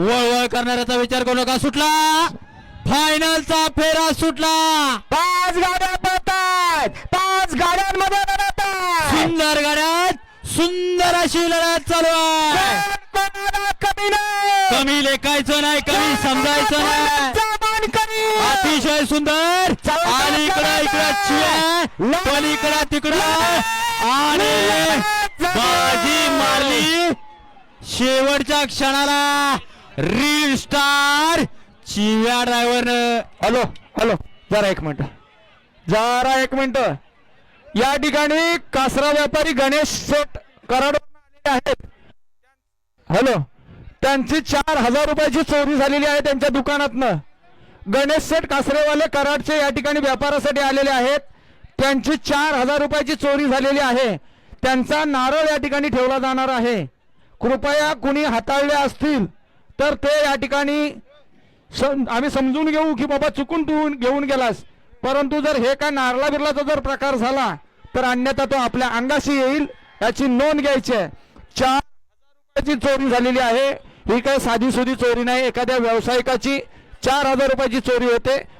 वळवळ करणाऱ्याचा विचार करू नका. सुटला. फायनलचा फेरा सुटला. पाच गाड्या पळतात. पाच गाड्यांमध्ये. सुंदर गाड्यात सुंदर अशी लढत चालू आहे. कमी नाही कमी लेखायचं नाही कमी समजायचं नाही. अतिशय सुंदर. आणि इकडं. चिया पलीकडं तिकडं. आणि बाजी मारली. शेवटच्या क्षणाला. रील स्टार चिव्या ड्रायव्हरनं हॅलो हॅलो जरा एक मिनिट. जरा एक मिनिट. या ठिकाणी कासरा व्यापारी गणेश शेठ कराड आलेले आहेत. हॅलो त्यांची चार हजार रुपयाची चोरी झालेली आहे त्यांच्या दुकानातनं. गणेश शेठ कासरेवाले कराडचे या ठिकाणी व्यापारासाठी आलेले आहेत. त्यांची चार हजार रुपयाची चोरी झालेली आहे. त्यांचा नारळ या ठिकाणी ठेवला जाणार आहे. कृपया कुणी हाताळले असतील. तर ते या ठिकाणी सम- आम्ही समजून घेऊ की बाबा चुकून तू घेऊन गेलास. परंतु जर हे काय नारळा बिरलाचा जर प्रकार झाला तर अन्यथा तो आपल्या अंगाशी येईल याची नोंद घ्यायची आहे. चार रुपयाची चोरी झालेली आहे. ही काही साधी सुधी चोरी नाही. एखाद्या व्यावसायिकाची चार हजार रुपयाची चोरी होते.